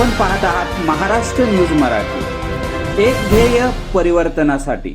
आपण पाहत आहात महाराष्ट्र न्यूज मराठी. एक ध्येय परिवर्तनासाठी.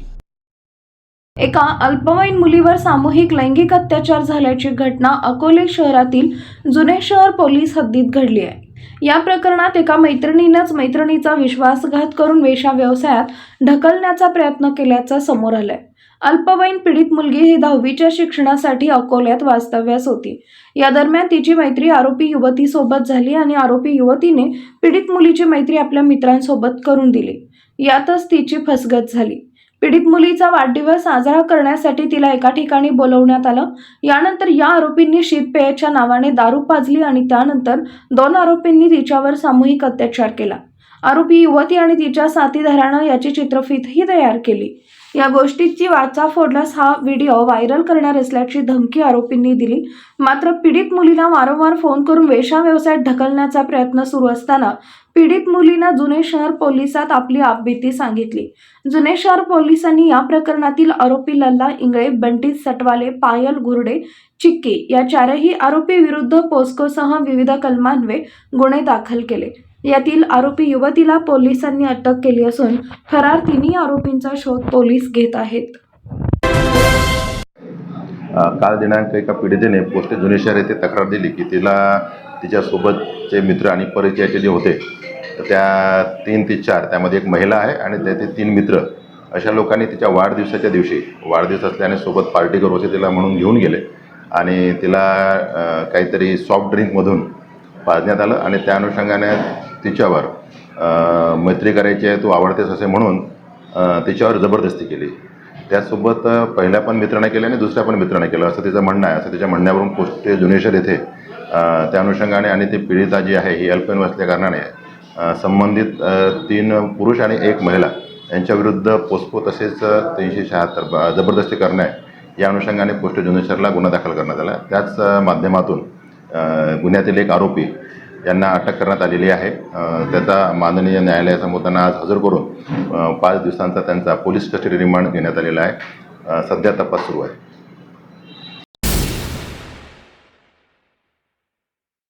एका अल्पवयीन मुलीवर सामूहिक लैंगिक अत्याचार झाल्याची घटना अकोले शहरातील जुने शहर पोलीस हद्दीत घडली आहे. या प्रकरणात एका मैत्रिणीनंच मैत्रिणीचा विश्वासघात करून वेशा व्यवसायात ढकलण्याचा प्रयत्न केल्याचं समोर आलंय. अल्पवयीन पीडित मुलगी ही दहावीच्या शिक्षणासाठी अकोल्यात वास्तव्यास होती. या दरम्यान तिची मैत्री आरोपी युवतीसोबत झाली आणि आरोपी युवतीने पीडित मुलीची मैत्री आपल्या मित्रांसोबत करून दिली. यातच तिची फसगत झाली. पीडित मुलीचा वाढदिवस साजरा करण्यासाठी तिला एका ठिकाणी बोलवण्यात आलं. यानंतर या आरोपींनी शीतपेयाच्या नावाने दारू पाजली आणि त्यानंतर दोन आरोपींनी तिच्यावर सामूहिक अत्याचार केला. आरोपी युवती आणि तिच्या साथीदारानं याची चित्रफितही तयार केली. या गोष्टीची वाचा फोडल्यास हा व्हिडिओ व्हायरल करणार असल्याची धमकी आरोपींनी दिली. मात्र पीडित मुलीला वारंवार फोन करून वेशा व्यवसायात ढकलण्याचा प्रयत्न सुरू असताना पीडित मुलीनं जुने शहर पोलिसात आपली आपबीती सांगितली. जुने शहर पोलिसांनी या प्रकरणातील आरोपी लल्ला इंगळे बंटी सटवाले पायल गुर्डे चिक्की या चारही आरोपी विरुद्ध पोस्कोसह विविध कलमान्वये गुन्हे दाखल केले. यातील आरोपी युवतीला पोलिसांनी अटक केली असून फरार तिन्ही आरोपींचा शोध पोलीस घेत आहेत. काल दिनांक एका पीडितेने पोस्ट जुने शहर येथे तक्रार दिली की तिला तिच्यासोबतचे मित्र आणि परिचयाचे जे होते तर त्या तीन ते चार त्यामध्ये एक महिला आहे आणि त्याचे तीन मित्र. अशा लोकांनी तिच्या वाढदिवसाच्या दिवशी वाढदिवस असल्याने सोबत पार्टी करू असे तिला म्हणून घेऊन गेले आणि तिला काहीतरी सॉफ्ट ड्रिंकमधून पाजण्यात आलं आणि त्या अनुषंगाने तिच्यावर मैत्री करायची आहे तू आवडतेस असे म्हणून तिच्यावर जबरदस्ती केली. त्याचसोबत पहिल्या पण मित्राने केलं आणि दुसऱ्या पण मित्राने केलं असं तिचं म्हणणं आहे. असं तिच्या म्हणण्यावरून पोस्ट जुनेश्वर येथे त्या अनुषंगाने आणि ती पीडिता जी आहे ही अल्पवयीन असल्याकारणाने संबंधित तीन पुरुष आणि एक महिला यांच्याविरुद्ध पोस्को तसेच तीनशे शहात्तर जबरदस्ती करणे या अनुषंगाने पोस्ट जुनेश्वरला गुन्हा दाखल करण्यात आला. त्याच माध्यमातून गुन्ह्यातील एक आरोपी यांना अटक करण्यात आलेली आहे. त्याचा माननीय न्यायालयासमोर त्यांना आज हजर करून पाच दिवसांचा त्यांचा पोलीस कस्टडी रिमांड घेण्यात आलेला आहे. सध्या तपास सुरू आहे.